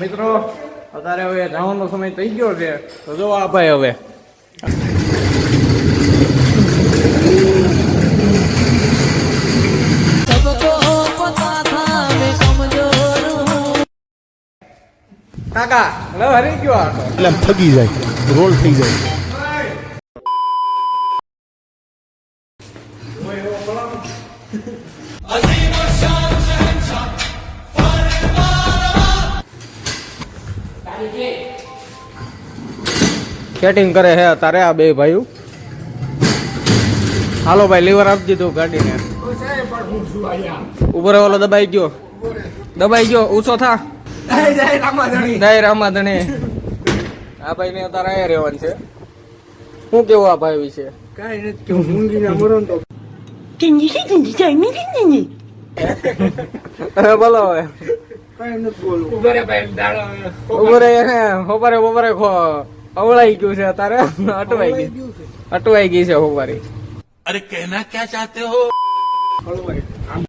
મિત્રો અત્યારે હવે જવાનો સમય થઈ ગયો છે. તો જો આ ભાઈ હવે. કાકા હવે હરી ગયો એટલે થકી જાય. રોલ થઈ જાય. અઝીમ શાહ સેટિંગ કરે છે અત્યારે આ બે ભાઈઓ? હાલો ભાઈ લીવર આપી દીધું ગાડીને. ઊભો રહે ઓલો દબાઈ ગયો. દબાઈ ગયો ઊંચો થા. જય રામાધણી. આ ભાઈ ને અત્યારે અહીંયા રહેવાનું છે. શું કેવું આ ભાઈ વિશે? અરે બોલો હવે ઊભો રહે એને હોપારે બપોરે બપોરે અવળાઈ ગયું છે તારે અટવાઈ ગયું અટવાઈ ગઈ છે હોવારી અરે કહેના ક્યાં ચાહતે હો?